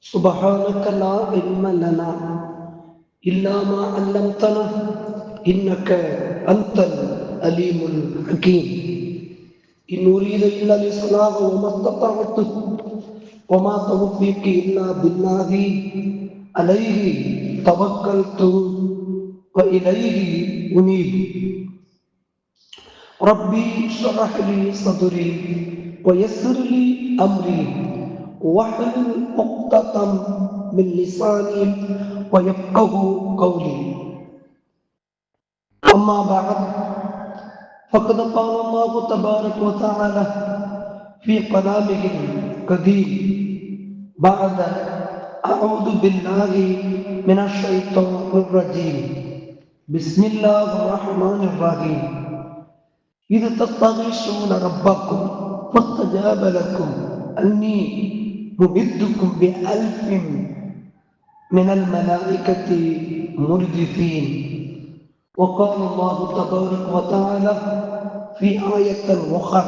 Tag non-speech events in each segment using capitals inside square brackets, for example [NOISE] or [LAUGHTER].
سبحانك لا علم لنا إلا ما علمتنا إنك أنت الأليم الحكيم. إن أريد إلا الإصلاح وما استطعت وما توفيقي إلا بالله عليه توكلت وإليه أنيب. ربي اشرح لي صدري ويسر لي أمري. واحلل عقدة من لساني ويفقه قولي. أما بعد فقد قال الله تبارك وتعالى في كلامه القديم بعد أعوذ بالله من الشيطان الرجيم. بسم الله الرحمن الرحيم. إذ تستغيثون ربكم فاستجاب لكم. أني ممدكم بألف من الملائكة مردفين وقال الله تبارك وتعالى في آية أخرى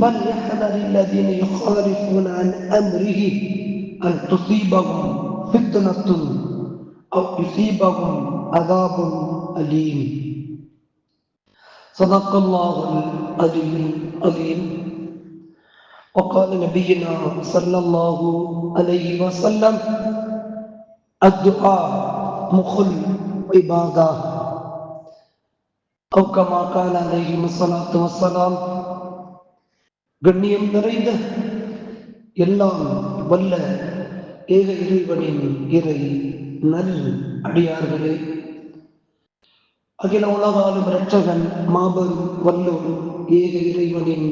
فليحذر الذين يخالفون عن أمره أن تصيبهم فتنة أو يصيبهم عذاب أليم. صدق الله العلي العظيم. وقال نبينا صلى الله عليه وسلم الدعاء مخ العبادة أو كما قال عليه الصلاة والسلام கண்ணியம் நிறைந்த எல்லாம் வல்ல ஏக இறைவனின் இறை நல் அடியார்களே அகில உலகாலும் இரட்சகன் மாபெரும் வல்லோர் ஏக இறைவனின்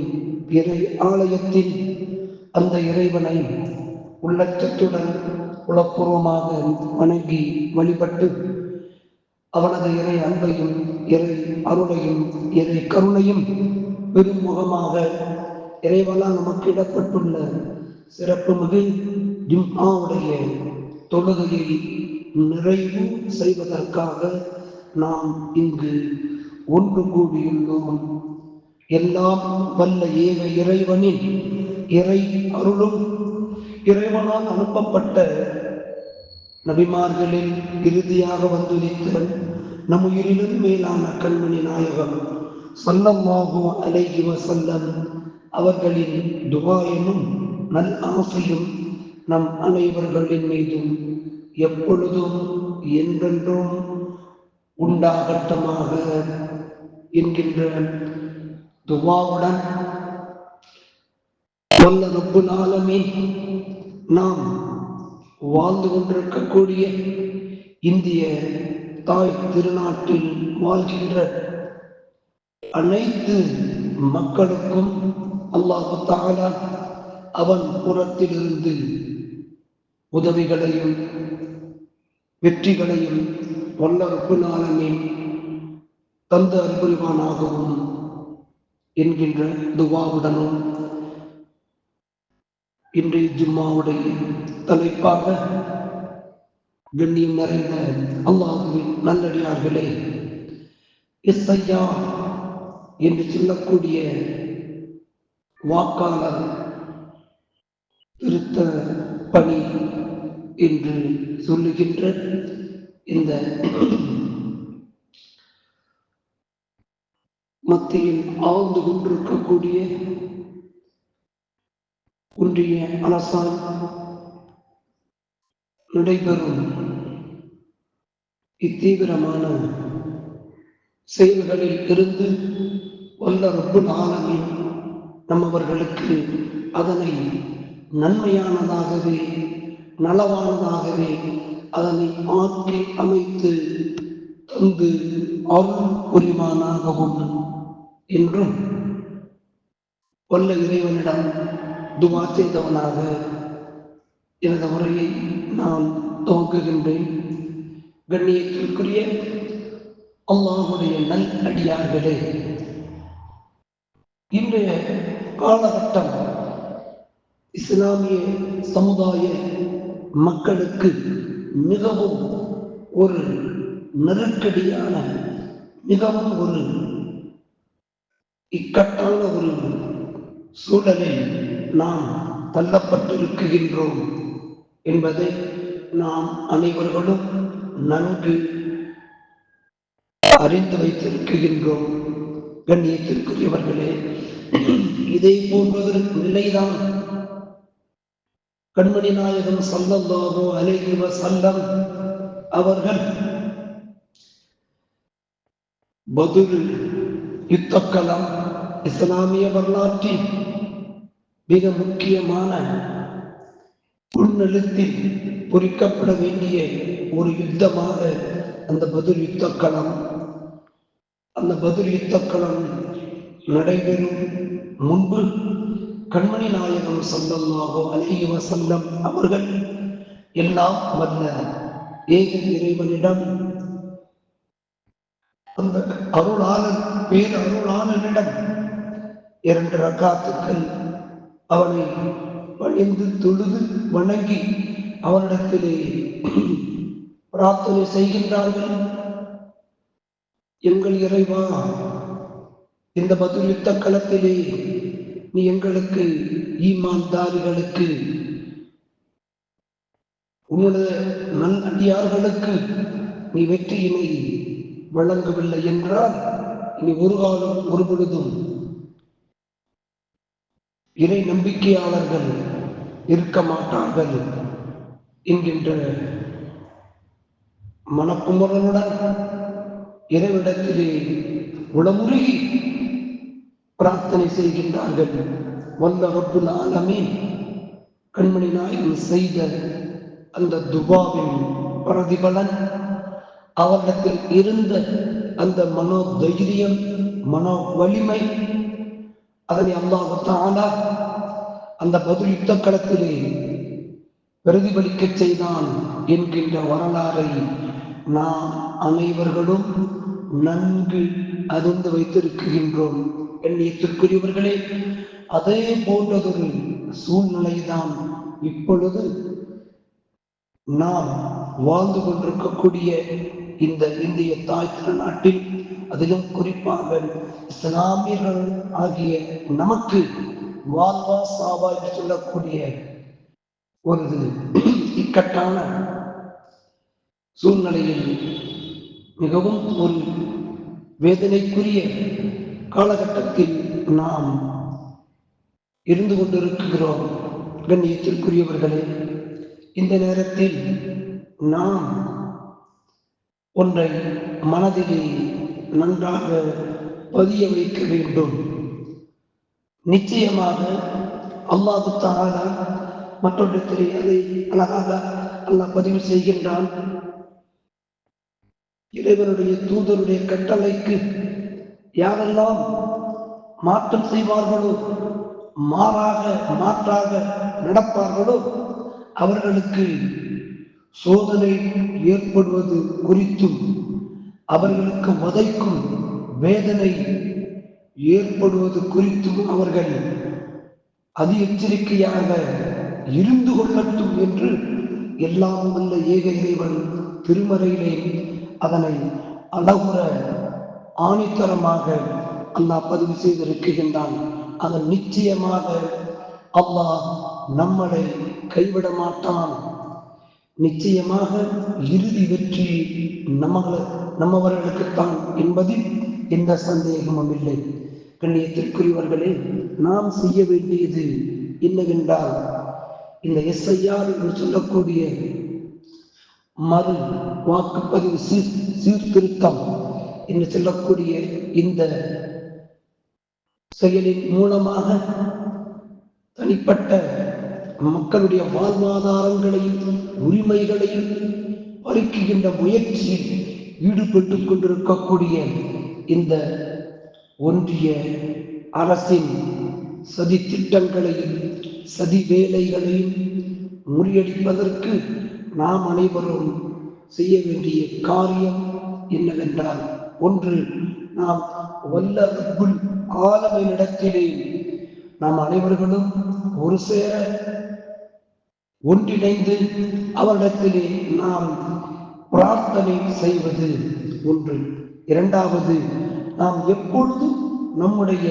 இறை ஆலயத்தில் அந்த இறைவனை உள்ளச்சத்துடன் உளப்பூர்வமாக வணங்கி வழிபட்டு அவனது இறை அன்பையும் இறை அருளையும் இறை கருணையும் பெருமுகமாக இறைவனால் நமக்கு இடப்பட்டுள்ள சிறப்பு மிகு ஜிம்மாவுடைய தொழுகையை நிறைவு செய்வதற்காக நாம் இங்கு ஒன்று கூடியுள்ளோம். எல்லாம் வல்ல ஏக இறைவனின் இறை அருளும் இறைவனால் அனுப்பப்பட்ட நபிமார்களில் இறுதியாக வந்துதித்த நம் உயிரிலும் மேலான கண்மணி நாயகம் சொல்லமாகு அலைகி வசல்லம் அவர்களின் துபாயனும் நல் ஆசையும் நம் அனைவர்களின் மீதும் எப்பொழுதும் என்றென்றும் உண்டாகட்டமாக என்கின்ற துவாவுடன் வல்ல ரப்புல் நாளமே நாம் வாழ்ந்து கொண்டிருக்கக்கூடிய இந்திய தாய் திருநாட்டில் வாழ்கின்ற அனைத்து மக்களுக்கும் அல்லாஹு தாலா அவன் புறத்திலிருந்து உதவிகளையும் வெற்றிகளையும் வல்லரப்பு நாளமே தந்த அறிவுரிவானாகவும் என்கின்ற துவாவுடனும் இன்றைய ஜும்மாவுடைய தலைப்பாக கண்ணியம் நிறைந்த அல்லாஹுவின் நல்லடியார்களே எஸ்ஐயா என்று சொல்லக்கூடிய வாக்காளர் திருத்த பணி என்று சொல்லுகின்ற இந்த மத்தியில் கொண்டிருக்கக்கூடிய ஒன்றிய அரசால் நடைபெறும் இத்தீவிரமான செயல்களில் இருந்து வல்ல ரப்பு ஆலமின் நம்மவர்களுக்கு அதனை நன்மையானதாகவே நலவானதாகவே அதனை மாற்றி அமைத்து தந்து அருள் புரிவானாகவும் என்றும் கொல்ல இறைவனிடம் துவா செய்தவனாக எனது உரையை நான் துவங்குகின்றேன். கண்ணியத்திற்குரிய அல்லாஹுடைய நல் அடியார்களே இன்றைய காலகட்டம் இஸ்லாமிய சமுதாய மக்களுக்கு மிகவும் ஒரு நெருக்கடியான மிகவும் ஒரு இக்கட்டான ஒரு சூழலில் நாம் தள்ளப்பட்டிருக்கின்றோம் என்பதை நாம் அனைவர்களும் நன்கு அறிந்து வைத்திருக்கின்றோம். கண்ணியத்திற்குரியவர்களே இதை போன்றொரு நிலைதான். கண்மணி நாயகம் சல்லல்லாஹு அலைகிவ சல்லம் அவர்கள் பதுரு யுத்தக்களம் இஸ்லாமிய வரலாற்றில் மிக முக்கியமான புன்னெழுத்தில் பொறிக்கப்பட வேண்டிய ஒரு யுத்தமாக அந்த பதில் யுத்தக்களம் அந்த பதில் யுத்தக்களம் நடைபெறும் முன்பு கண்மணி நாயகம் சல்லல்லாஹோ அலைஹி வசல்லம் அவர்கள் எல்லாம் வல்ல ஏக இறைவனிடம் அந்த அருளாளன் பேர் அருளாளனிடம் இரண்டு ரகாத்துக்கள் அவனை பணிந்து தொழுது வணங்கி அவனிடத்திலே பிரார்த்தனை செய்கின்றார்கள். எங்கள் இறைவா இந்த பதில் யுத்த களத்திலே நீ எங்களுக்கு ஈமான்தாரிகளுக்கு உன்னுடைய நல் அடியார்களுக்கு நீ வெற்றியினை வழங்கவில்லை என்றால் நீ ஒரு காலம் ஒரு பொழுதும் இறை நம்பிக்கையாளர்கள் இருக்க மாட்டார்கள் என்கின்ற மனக்குமரனுடன் இறைவிடத்திலே உளமுருகி பிரார்த்தனை செய்கின்றார்கள். வல்ல ரப்புல் ஆலமீன் கண்மணி நாயகம் செய்த அந்த துபாவின் பிரதிபலன் அவரிடத்தில் இருந்த அந்த மனோ தைரியம் மனோ வலிமை அதனை அல்லாஹத்தான அந்த பதில் யுத்த களத்திலே பிரதிபலிக்க செய்தான் என்கின்ற வரலாறை நாம் அனைவர்களும் நன்கு அறிந்து வைத்திருக்கின்றோம். எண்ணியத்திற்குரியவர்களே அதே போன்றதொரு சூழ்நிலைதான் இப்பொழுது நாம் வாழ்ந்து கொண்டிருக்கக்கூடிய இந்த இந்திய தாய் திருநாட்டில் அதிலும் குறிப்பாக இஸ்லாமியர்கள் ஆகிய நமக்கு வாழ்வா சாவா என்று சொல்லக்கூடிய ஒரு இக்கட்டான சூழ்நிலையில் மிகவும் ஒரு வேதனைக்குரிய காலகட்டத்தில் நாம் இருந்து கொண்டிருக்கிறோம். கண்ணியத்திற்குரியவர்களே இந்த நேரத்தில் நாம் ஒன்றை மனதிலே நன்றாக பதிய வைக்க வேண்டும். நிச்சயமாக அல்லாஹு தாரா மற்றொன்றத்திலே அதை அழகாக அல்லாஹ் பதிவு செய்கின்றான். இறைவனுடைய தூதருடைய கட்டளைக்கு யாரெல்லாம் மாற்றம் செய்வார்களோ மாறாக மாற்றாக நடப்பார்களோ அவர்களுக்கு சோதனை ஏற்படுவது குறித்தும் அவர்களுக்கு உதைக்கும் வேதனை ஏற்படுவது குறித்தும் அவர்கள் அதி எச்சரிக்கையாக இருந்து கொள்ளட்டும் என்று எல்லாம் வல்ல ஏக இறைவன் திருமறையிலே அதனை அழகுற ஆணித்தரமாக அல்லாஹ் பதிவு செய்திருக்கின்றான். அதன் நிச்சயமாக அல்லாஹ் நம்மளை கைவிட மாட்டான் நிச்சயமாக இறுதி வெற்றி நம்ம நம்மவர்களுக்குத்தான் என்பதில் எந்த சந்தேகமும் இல்லை. கண்ணியத்திற்குரியவர்களே நாம் செய்ய வேண்டியது என்னவென்றால் இந்த எஸ்ஐஆர் என்று சொல்லக்கூடிய மறு வாக்குப்பதிவு சீர் சீர்திருத்தம் என்று சொல்லக்கூடிய இந்த செயலின் மூலமாக தனிப்பட்ட மக்களுடைய வாழ்வாதாரங்களையும் உரிமைகளையும் பறிக்குகின்ற முயற்சியில் ஈடுபட்டு கொண்டிருக்கக்கூடிய இந்த ஒன்றிய அரசின் சதி திட்டங்களையும் சதி வேலைகளையும் முறியடிப்பதற்கு நாம் அனைவரும் செய்ய வேண்டிய காரியம் என்னவென்றால் ஒன்று நாம் வல்ல ரப்புல் ஆலமினிடத்திலே நாம் அனைவர்களும் ஒரு சேர ஒன்றிணைந்து அவரிடத்திலே நாம் பிரார்த்தனை செய்வது ஒன்று. இரண்டாவது நாம் எப்பொழுதும் நம்முடைய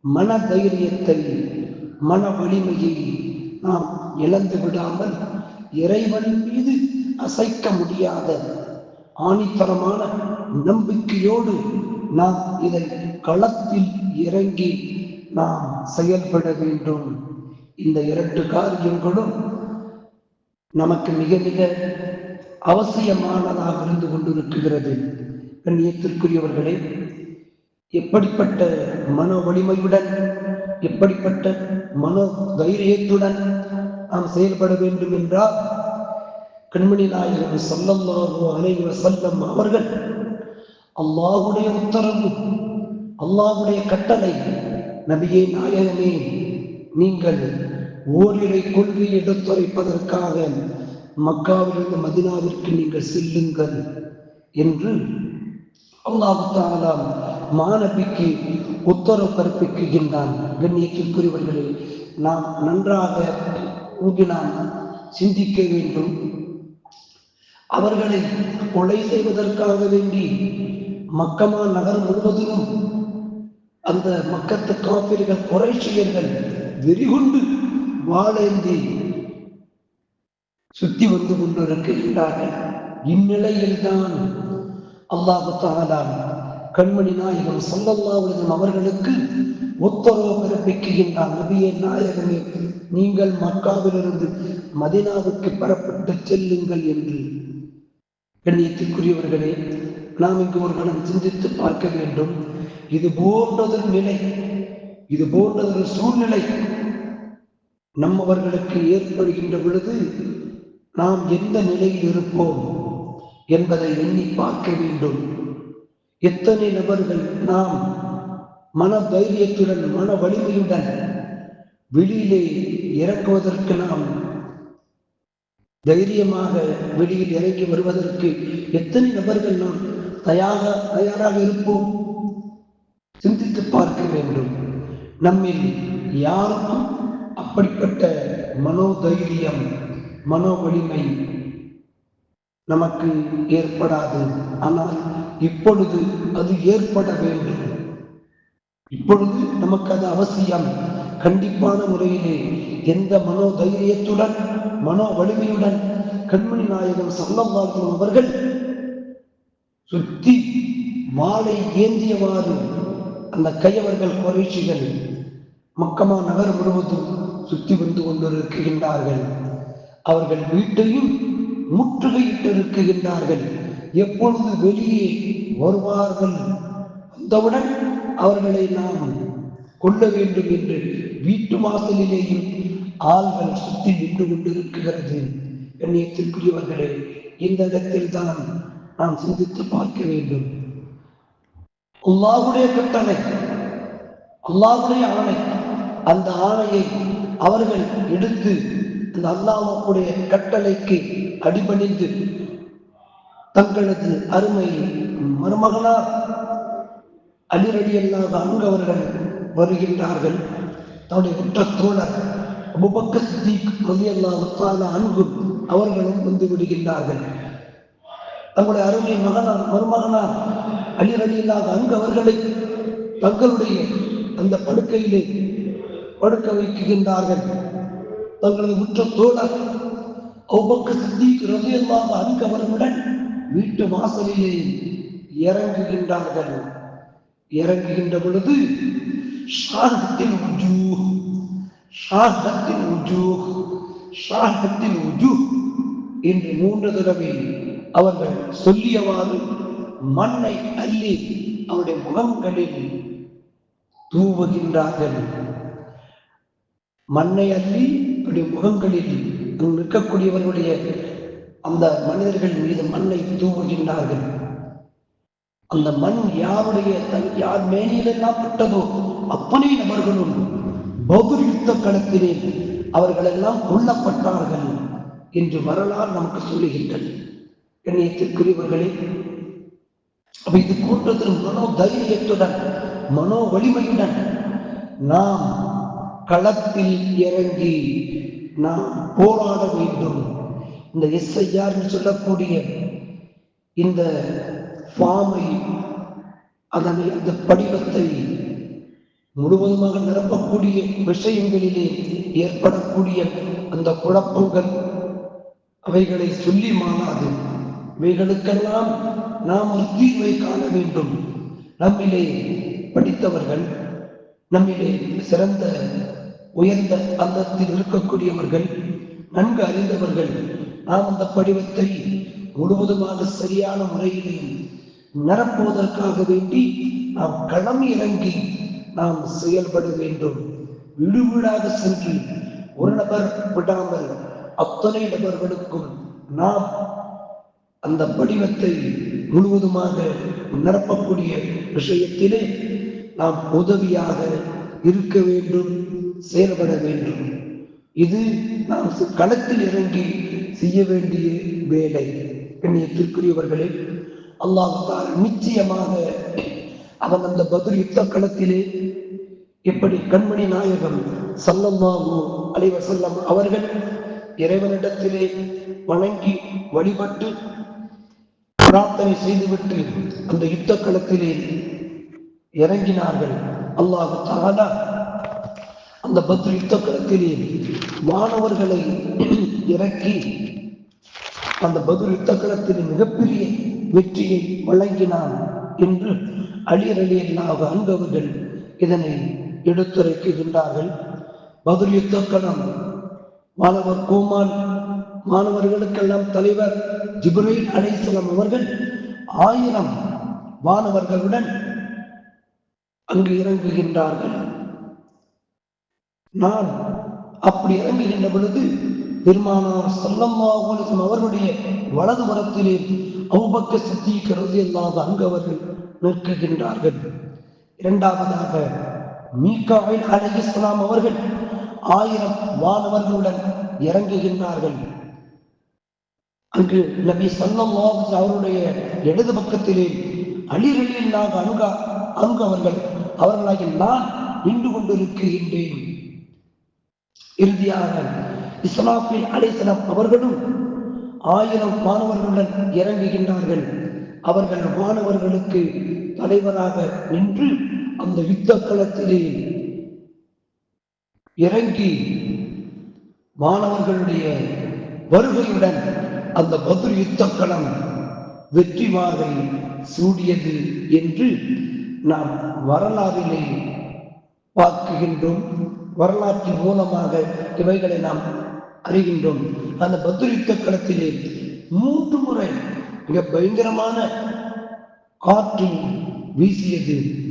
மன தைரியத்தை மன வலிமையை நாம் இழந்து விடாமல் இறைவன் மீது அசைக்க முடியாத ஆணித்தரமான நம்பிக்கையோடு நாம் இதை களத்தில் இறங்கி நாம் செயல்பட வேண்டும். இந்த இரண்டு காரியங்களும் நமக்கு மிக மிக அவசியமானதாக இருந்து கொண்டிருக்கிறது. கண்ணியத்திற்குரியவர்களே எப்படிப்பட்ட மன வலிமையுடன் எப்படிப்பட்ட மனோ தைரியத்துடன் நாம் செயல்பட வேண்டும் என்றால் கண்மணி நாயகர் சொல்லல்லாஹு அலைவ செல்லம் அவர்கள் அல்லாஹுடைய உத்தரவு அல்லாஹுடைய கட்டளை நபியே நாயகமே நீங்கள் ஓரிரை கொள்கை எடுத்துரைப்பதற்காக மக்காவிலிருந்து மதினாவிற்கு நீங்கள் செல்லுங்கள் என்று அல்லாஹு தாலா மாணவிக்கு உத்தரவு பிறப்பிக்கின்றான். கண்ணியத்திற்குரியவர்களே நாம் நன்றாக இங்கு நாம் சிந்திக்க வேண்டும். அவர்களை கொலை செய்வதற்காக வேண்டி மக்கமா நகர் முழுவதிலும் அந்த மக்கத்து காப்பிர்கள் குறைச்சியர்கள் வெறிகொண்டு வாழேந்தி சுத்தி வந்து கொண்டிருக்கின்றார்கள். இந்நிலையில்தான் அல்லாஹு தாலா கண்மணி நாயகம் சொல்லல்லாவிடம் அவர்களுக்கு உத்தரவு பிறப்பிக்கின்றார் நபியே நாயகமே நீங்கள் மக்காவிலிருந்து மதினாவுக்கு பெறப்பட்டு செல்லுங்கள் என்று. கண்ணியத்திற்குரியவர்களே நாம் இங்கு ஒரு கணம் சிந்தித்து பார்க்க வேண்டும். இது போன்றதொரு நிலை இது போன்றதொரு சூழ்நிலை. நம்மவர்களுக்கு ஏற்படுகின்ற பொழுது நாம் எந்த நிலையில் இருப்போம் என்பதை எண்ணி பார்க்க வேண்டும். எத்தனை நபர்கள் நாம் மன தைரியத்துடன் மன வலிமையுடன் வெளியிலே இறக்குவதற்கு நாம் தைரியமாக வெளியில் இறங்கி வருவதற்கு எத்தனை நபர்கள் நாம் தயாக தயாராக இருப்போம்? சிந்தித்து பார்க்க வேண்டும். நம்மில் யாருக்கும் அப்படிப்பட்ட மனோதைரியம் மனோ வலிமை நமக்கு ஏற்படாது. ஆனால் இப்பொழுது அது ஏற்பட வேண்டும். இப்பொழுது நமக்கு அது அவசியம். கண்டிப்பான முறையிலே எந்த மனோ தைரியத்துடன் மனோ வலிமையுடன் கண்மணி நாயகம் சல்லல்லாஹு அவர்கள் சுத்தி மாலை ஏந்தியவாறு அந்த கையவர்கள் குறைச்சிகள் மக்கமா நகர் முழுவதும் சுத்தி வந்து கொண்டிருக்கின்றார்கள். அவர்கள் வீட்டையும் முற்றுகையிட்டு இருக்கின்றார்கள் எப்பொழுது வெளியே வருவார்கள்? வந்தவுடன் அவர்களை நாம் கொள்ள வேண்டும் என்று வீட்டு வாசலிலேயும் ஆள்கள் சுத்தி நின்று கொண்டிருக்கிறது. கண்ணியத்திற்குரியவர்களே இந்த இடத்தில் தான் நாம் சிந்தித்து பார்க்க வேண்டும். அல்லாஹுடைய கட்டளை அல்லாஹுடைய ஆணை அந்த ஆணையை அவர்கள் எடுத்து அந்த அல்லாவுடைய கட்டளைக்கு அடிபணிந்து தங்களது அருமை மருமகனார் அலிரடி அங்கவர்கள் அங்கு அவர்கள் வருகின்றார்கள். தன்னுடைய உற்ற தோழர் அபுபக்க சித்திக் ரலி அல்லாஹ் அன்பு அவர்களும் வந்து விடுகின்றார்கள். தங்களுடைய அருமை மகனார் மருமகனார் அலி இல்லாத அங்கு அவர்களை தங்களுடைய அந்த படுக்கையிலே படுக்க வைக்கின்றார்கள். தங்களது உற்ற தோழர் அவ்வக்க சித்திக் ரலி அல்லாஹ் வீட்டு வாசலிலே இறங்குகின்றார்கள். இறங்குகின்ற பொழுது ஷாஹத்தின் உஜூ ஷாஹத்தின் உஜூ ஷாஹத்தின் உஜூ என்று மூன்று தடவை அவர்கள் சொல்லியவாறு மண்ணை அள்ளி அவருடைய முகங்களில் தூவுகின்றார்கள். மண்ணை அள்ளி இப்படி முகங்களில் அங்கு நிற்கக்கூடியவர்களுடைய அந்த மனிதர்கள் மீது மண்ணை தூவுகின்றார்கள். அந்த மண் யாருடைய தன் யார் மேனியிலெல்லாம் பட்டதோ அத்தனை நபர்களும் பௌத்த யுத்த களத்திலே அவர்களெல்லாம் கொல்லப்பட்டார்கள் என்று வரலாறு நமக்கு சொல்லுகின்றது. கண்ணியத்திற்குரியவர்களே அப்ப இது போன்றது மனோ தைரியத்துடன் மனோ வலிமையுடன் நாம் களத்தில் இறங்கி நாம் போராட வேண்டும். இந்த எஸ்ஐஆர் சொல்லக்கூடிய இந்த ஃபார்மை அதனை அந்த படிவத்தை முழுவதுமாக நிரப்பக்கூடிய விஷயங்களிலே ஏற்படக்கூடிய அந்த குழப்பங்கள் அவைகளை சொல்லி மாறாது. இவைகளுக்கெல்லாம் நாம் ஒரு தீர்வை காண வேண்டும். நம்மிலே படித்தவர்கள் நம்மிலே சிறந்த உயர்ந்த அந்தத்தில் இருக்கக்கூடியவர்கள் நன்கு அறிந்தவர்கள் நாம் அந்த படிவத்தை முழுவதுமாக சரியான முறையிலே நிரப்புவதற்காக வேண்டி நாம் களம் இறங்கி நாம் செயல்பட வேண்டும். விடுவிடாக சென்று ஒரு நபர் விடாமல் அத்தனை நபர்களுக்கும் நாம் அந்த படிவத்தை முழுவதுமாக நிரப்பக்கூடிய விஷயத்திலே நாம் உதவியாக இருக்க வேண்டும் செயல்பட வேண்டும். இது நாம் களத்தில் இறங்கி செய்ய வேண்டிய வேலை. கண்ணியத்திற்குரியவர்களே அல்லாஹால் நிச்சயமாக அவன் அந்த பதில் யுத்த களத்திலே எப்படி கண்மணி நாயகம் சல்லல்லாஹு அலைவசல்லம் அவர்கள் இறைவனிடத்திலே வணங்கி வழிபட்டு பிரார்த்தனை செய்துவிட்டு அந்த யுத்த களத்திலே இறங்கினார்கள். அல்லாஹு தாலா அந்த பத்ரி யுத்த களத்திலே மாணவர்களை [CLEARS THROAT] இறக்கி அந்த பதில் யுத்த களத்திலே மிகப்பெரிய வெற்றியை வழங்கினான் என்று அலிர் அலி அன்பவர்கள் இதனை எடுத்துரைக்கின்றார்கள். பதில் யுத்த களம் மாணவர் கோமான் மாணவர்களுக்கெல்லாம் தலைவர் ஜிப்ரீல் அலைசலம் அவர்கள் ஆயிரம் மாணவர்களுடன் அங்கு இறங்குகின்றார்கள். நான் அப்படி இறங்குகின்ற பொழுது பெருமானார் ஸல்லல்லாஹு அவர்களுடைய வலது புறத்திலே சித்தி கருதி ரலியல்லாஹு அங்கு அவர்கள் நிற்குகின்றார்கள் இரண்டாவதாக மீகாயில் அலைஹிஸ்ஸலாம் அவர்கள் ஆயிரம் வானவர்களுடன் இறங்குகின்றார்கள். அங்கு நபி சல்லம்மாவுக்கு அவருடைய இடது பக்கத்திலே அலிரலியல்லாஹு அன்கா அங்கு அவர்கள் அவர்களாகி நான் நின்று கொண்டிருக்கின்றேன். இறுதியாக இஸ்லாமில் அலைசலம் அவர்களும் ஆயிரம் மாணவர்களுடன் இறங்குகின்றார்கள். அவர்கள் மாணவர்களுக்கு தலைவராக நின்று அந்த யுத்த களத்திலே இறங்கி மாணவர்களுடைய வருகையுடன் அந்த பதில் யுத்த களம் வெற்றி மாதிரி சூடியது என்று நாம் வரலாறிலே பார்க்குகின்றோம். வரலாற்றின் மூலமாக இவைகளை நாம் அறிகின்றோம். அந்த பத்ரித்த களத்திலே மூன்று முறை மிக பயங்கரமான காற்று வீசியது.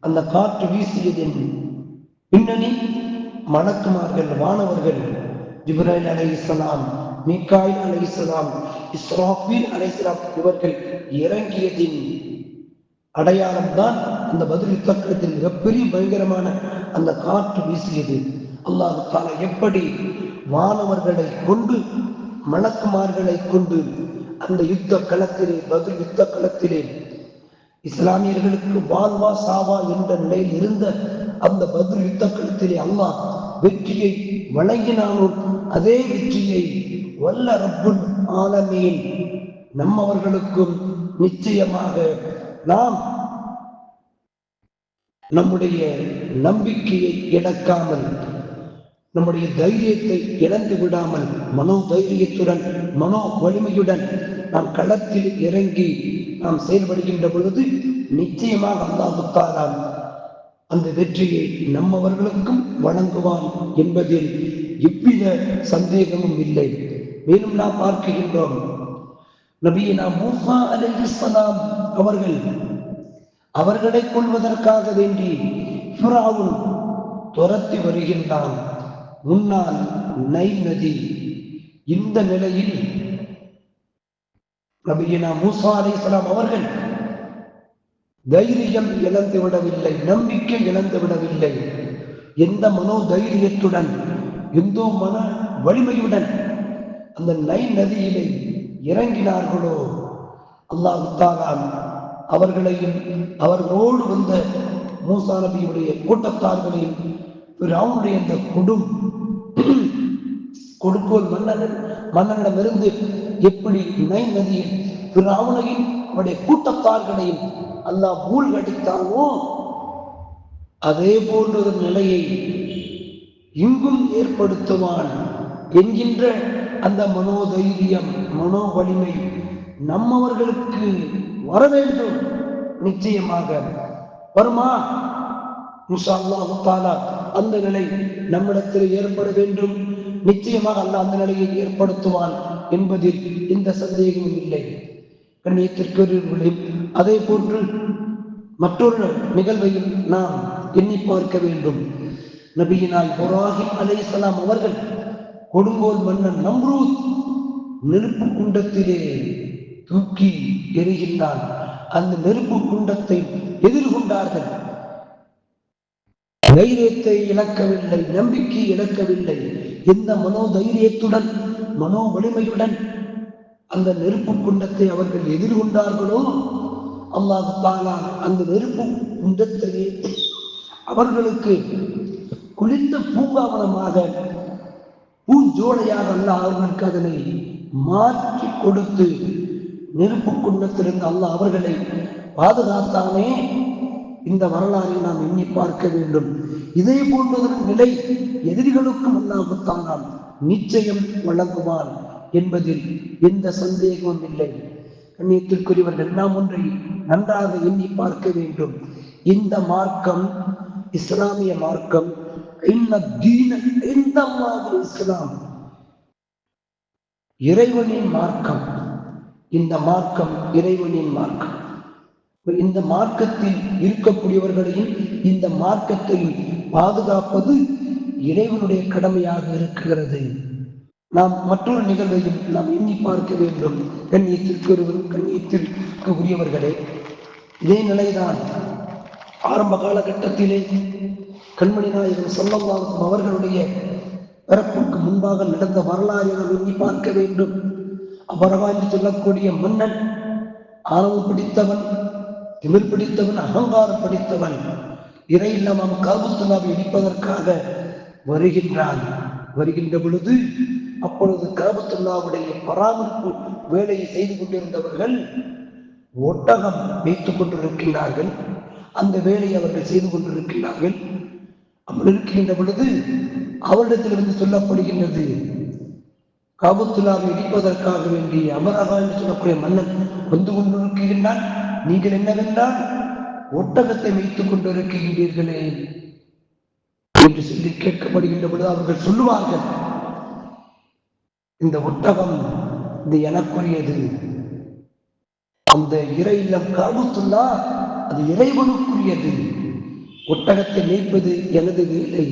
அந்த காற்று வீசியதின் பின்னணி மணக்குமார்கள் வானவர்கள் மீக்காயில் அலை இஸ்லாம் அலைஹிஸ்ஸலாம் அலை இஸ்லாம் இவர்கள் இறங்கியதின் அடையாளம் தான் அந்த பதில் யுத்தத்தில் மிகப்பெரிய பயங்கரமான அந்த காற்று வீசியது. அல்லாஹ் தாலா எப்படி வானவர்களை கொண்டு மணக்குமார்களை கொண்டு அந்த யுத்த களத்திலே பதில் யுத்த களத்திலே இஸ்லாமியர்களுக்கு வாழ்வா சாவா என்ற நிலையில் இருந்த அந்த பதில் யுத்த களத்திலே அல்லாஹ் வெற்றியை வழங்கினாலும் அதே வெற்றியை வல்ல ரப்புல் ஆலமீன் நம்மவர்களுக்கும் நிச்சயமாக நாம் நம்முடைய நம்பிக்கையை இழக்காமல் நம்முடைய தைரியத்தை இழந்து விடாமல் மனோ தைரியத்துடன் மனோ வலிமையுடன் நாம் களத்தில் இறங்கி நாம் செயல்படுகின்ற பொழுது நிச்சயமாக அல்லாஹு அந்த வெற்றியை நம்மவர்களுக்கும் வழங்குவான் என்பதில் எவ்வித சந்தேகமும் இல்லை. மேலும் நாம் பார்க்கின்றோம் நபியினா மூசா அலைஹிஸ்ஸலாம் அவர்கள் அவர்களை கொள்வதற்காக வேண்டி ஃபிரௌன் துரத்தி வருகின்றான். முன்னால் நை நதி இந்த நிலையில் நபியினா மூசா அலைஹிஸ்ஸலாம் அவர்கள் தைரியம் இழந்து விடவில்லை நம்பிக்கை இழந்து விடவில்லை. எந்த மனோ தைரியத்துடன் எந்த மன வலிமையுடன் அந்த நை நதியிலே இறங்கினார்களோ? அல்லாஹ் தாலா அவர்களையும் அவர்களோடு வந்த மூசா நபியுடைய கூட்டத்தார்களையும் அவனுடைய அந்த கொடும் கொடுக்கோல் மன்னன் மன்னனிடமிருந்து எப்படி இணை நதியில் பிராவணையும் அவருடைய கூட்டத்தார்களையும் அல்லாஹ் மூழ்கடித்தானோ? அதே போன்ற ஒரு நிலையை இங்கும் ஏற்படுத்துவான் என்கின்ற அந்த மனோதைரியம் மனோ வலிமை நம்மவர்களுக்கு வர வேண்டும். நிச்சயமாக. வருமா? இன்ஷா அந்த நிலை நம்மிடத்தில் ஏற்பட வேண்டும். நிச்சயமாக அல்ல அந்த நிலையை ஏற்படுத்துவான் என்பதில் எந்த சந்தேகமும் இல்லை. கண்ணியத்திற்குரியவர்களே அதே போன்று மற்றொரு நிகழ்வையும் நாம் எண்ணி பார்க்க வேண்டும். நபியினால் இப்ராஹிம் அலைஹிஸ்ஸலாம் அவர்கள் கொடுங்கோல் மன்னன் நம்ரூத் நெருப்பு குண்டத்திலே தூக்கி எரிகின்றான் அந்த நெருப்பு குண்டத்தை எதிர்கொண்டார்கள். தைரியத்தை இழக்கவில்லை நம்பிக்கை இழக்கவில்லை. இந்த மனோ தைரியத்துடன் மனோ வலிமையுடன் அந்த நெருப்பு குண்டத்தை அவர்கள் எதிர்கொண்டார்களோ? அல்லாஹ் தாலா அந்த நெருப்பு குண்டத்தையே அவர்களுக்கு குளிர்ந்த பூங்காவனமாக பூஞ்சோலையாக அல்லாஹ் அவர்களுக்கு அதனை மாற்றி கொடுத்து நெருப்பு குண்டத்திலிருந்து அல்லாஹ் அவர்களை பாதுகாத்தானே? இந்த வரலாறை நாம் எண்ணி பார்க்க வேண்டும். இதே போன்றதொரு நிலை எதிரிகளுக்கும் அல்லாஹுத்தானால் நிச்சயம் வழங்குவான் என்பதில் எந்த சந்தேகமும் இல்லை. கண்ணியத்திற்குரியவர்கள் நாம் ஒன்றை நன்றாக எண்ணி பார்க்க வேண்டும். இந்த மார்க்கம் இஸ்லாமிய மார்க்கம் இன்ன மாதிரி இஸ்லாம். இறைவனின் மார்க்கம். இந்த மார்க்கம் இறைவனின் மார்க்கம். இந்த மார்க்கத்தில் இருக்கக்கூடியவர்களையும் இந்த மார்க்கத்தையும் பாதுகாப்பது இறைவனுடைய கடமையாக இருக்கிறது. நாம் மற்றொரு நிகழ்வையும் நாம் எண்ணி பார்க்க வேண்டும். கண்ணியத்திற்கு ஒருவரும் கண்ணியத்திற்கு உரியவர்களே இதே நிலைதான் ஆரம்ப காலகட்டத்திலே கண்மணி நாயகன் சொல்லவாகும் அவர்களுடைய பிறப்புக்கு முன்பாக நடந்த வரலாறு நாம் எண்ணி பார்க்க வேண்டும். அபரவா சொல்லக்கூடிய மன்னன் ஆணவம் பிடித்தவன் திமிர் பிடித்தவன் அகங்காரம் பிடித்தவன் இறை இல்லாமல் காபுத்துலாவை இடிப்பதற்காக வருகின்றான். வருகின்ற பொழுது அப்பொழுது காபத்துல்லாவுடைய பராமரிப்பு வேலையை செய்து கொண்டிருந்தவர்கள் ஒட்டகம் வைத்துக் கொண்டிருக்கிறார்கள் அந்த வேலையை அவர்கள் செய்து கொண்டிருக்கிறார்கள் அப்படி இருக்கின்ற பொழுது அவரிடத்திலிருந்து சொல்லப்படுகின்றது. காபத்துலாவை இடிப்பதற்காக வேண்டி அமரகா என்று சொல்லக்கூடிய மன்னன் வந்து கொண்டிருக்கின்றான். நீங்கள் என்னவென்றால் ஒட்டகத்தை வைத்துக் கொண்டிருக்கின்றீர்களே என்று சொல்லி கேட்கப்படுகின்ற பொழுது அவர்கள் சொல்லுவார்கள் இந்த ஒட்டகம் இது எனக்குரியது. அந்த இறை இல்லம் காபத்துல்லா அது இறைவனுக்குரியது. ஒட்டகத்தை மேய்ப்பது எனது வேலை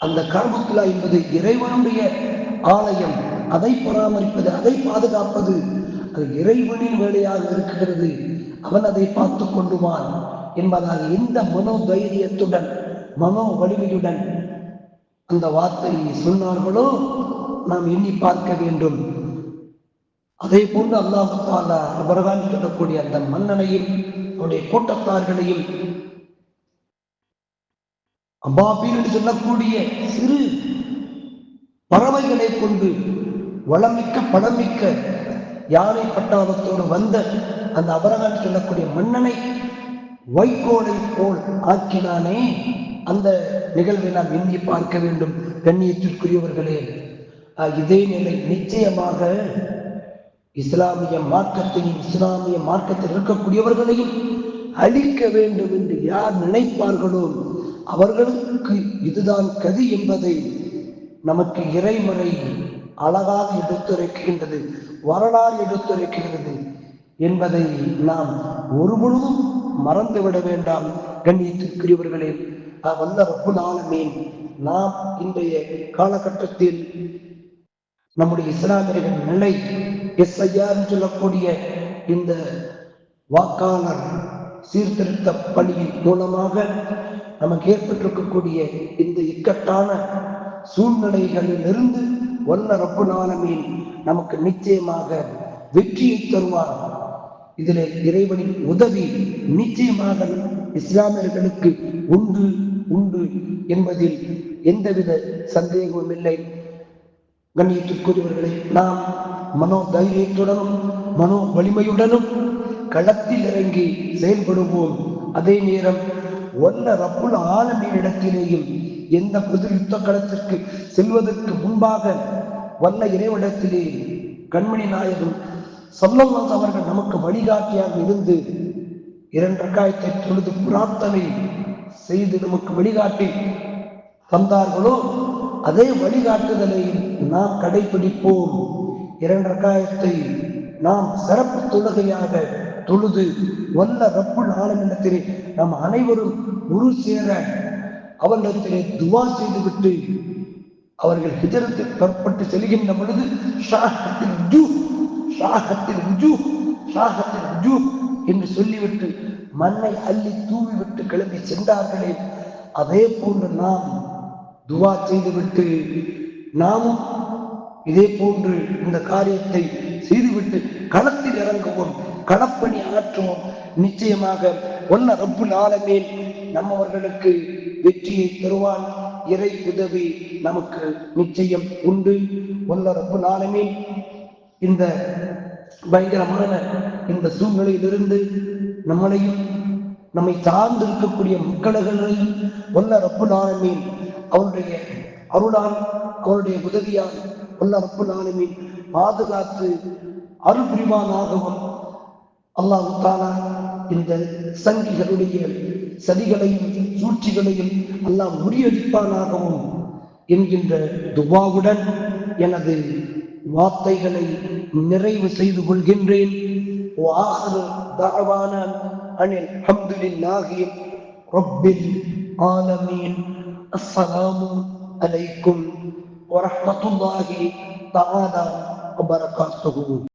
அந்த காபத்துல்லா என்பது இறைவனுடைய ஆலயம். அதை பராமரிப்பது அதை பாதுகாப்பது அது இறைவனின் வேலையாக இருக்கிறது. அவன் அதை பார்த்து கொண்டுவான் என்பதாக இந்த மனோ தைரியத்துடன் மனோ வலிமையுடன் அந்த வார்த்தையை சொன்னார்களோ நாம் எண்ணி பார்க்க வேண்டும். அதே போன்று அல்லாஹு தாலா சொல்லக்கூடிய அந்த மன்னனையும் அவருடைய கூட்டத்தார்களையும் அம்பாபீர் என்று சொல்லக்கூடிய சிறு பறவைகளை கொண்டு வளமிக்க பணமிக்க யானை பட்டாளத்தோடு வந்த அந்த அபரகான் சொல்லக்கூடிய மன்னனை வைகோலை போல் ஆக்கினானே. அந்த நிகழ்வை நாம் எண்ணி பார்க்க வேண்டும். கண்ணியத்திற்குரியவர்களே இதே நிலை நிச்சயமாக இஸ்லாமிய மார்க்கத்தையும் இஸ்லாமிய மார்க்கத்தில் இருக்கக்கூடியவர்களையும் அழிக்க வேண்டும் என்று யார் நினைப்பார்களோ அவர்களுக்கு இதுதான் கதி என்பதை நமக்கு இறைமுறை அழகாக எடுத்துரைக்கின்றது வரலாறு எடுத்துரைக்கின்றது என்பதை நாம் ஒருபொழுதும் மறந்துவிட வேண்டாம். கண்ணியத்திற்குரியவர்களே அஹ் வல்ல ரப்புல் ஆலமீன் நாம் இன்றைய காலகட்டத்தில் நம்முடைய இஸ்லாமியர்கள் நிலை எஸ்ஐஆர் சொல்லக்கூடிய இந்த வாக்காளர் சீர்திருத்த பணியின் மூலமாக நமக்கு ஏற்பட்டிருக்கக்கூடிய இந்த இக்கட்டான சூழ்நிலைகளிலிருந்து ஒன்ன ரப்பு நாளமீன் நமக்கு நிச்சயமாக வெற்றியை தருவார். இதில் இறைவனின் உதவி நிச்சயமாக இஸ்லாமியர்களுக்கு உண்டு உண்டு என்பதில் எந்தவித சந்தேகமும் இல்லை. கண்ணியத்திற்குரியவர்களை நாம் மனோ தைரியத்துடனும் மனோ வலிமையுடனும் களத்தில் இறங்கி செயல்படுவோம். அதே நேரம் ஒன்ன ரப்புல் ஆலமின் இடத்திலேயும் எந்த புது யுத்த களத்திற்கு செல்வதற்கு முன்பாக வல்ல இறைவிடத்திலே கண்மணி நாயகம் சொல்லல்லாஸ் அவர்கள் நமக்கு வழிகாட்டியாக இருந்து இரண்டு காயத்தை தொழுது பிரார்த்தனை செய்து நமக்கு வழிகாட்டி தந்தார்களோ அதே வழிகாட்டுதலை நாம் கடைபிடிப்போம். இரண்டு காயத்தை நாம் சிறப்பு தொழுகையாக தொழுது வல்ல ரப்புள் ஆலமிடத்திலே நாம் அனைவரும் குரு சேர அவர்களிடத்திலே துவா செய்துவிட்டு அவர்கள் ஹிஜரத்தில் புறப்பட்டு செல்கின்ற பொழுது ஷாகத்தில் உஜூ ஷாகத்தில் உஜூ ஷாகத்தில் உஜூ என்று சொல்லிவிட்டு மண்ணை அள்ளி தூவிவிட்டு கிளம்பி சென்றார்களே. அதே போன்று நாம் துவா செய்துவிட்டு நாமும் இதே போன்று இந்த காரியத்தை செய்துவிட்டு களத்தில் இறங்குவோம். களப்பணி ஆற்றுவோம். நிச்சயமாக ஒன்ன ரப்பு நாளமேல் நம்மவர்களுக்கு வெற்றியை தருவான். இறை உதவி நமக்கு நிச்சயம் உண்டு. ஒன்ன ரப்பு நாளமே இந்த பயங்கரமான இந்த சூழ்நிலையிலிருந்து நம்மளையும் நம்மை சார்ந்து இருக்கக்கூடிய மக்கள்களையும் ஒன்ன ரப்பு ஆலமீன் அவருடைய அருளால் அவருடைய உதவியால் ஒல்ல ரப்பு ஆலமீன் பாதுகாத்து அருள் புரிவானாகவும் அல்லாஹு தாலா இந்த சங்கிகளுடைய சதிகளையும் சூழ்ச்சிகளையும் அல்லாஹ் முறியடிப்பானாகவும் என்கின்ற துபாவுடன் எனது வார்த்தைகளை நிறைவு செய்து கொள்கின்றேன். அனில் அஹமதுல்லாஹி ரப்பில் ஆலமீன். அஸ்ஸலாமு அலைக்கும் வரஹ்மத்துல்லாஹி தஆலா வபரகாத்துஹு.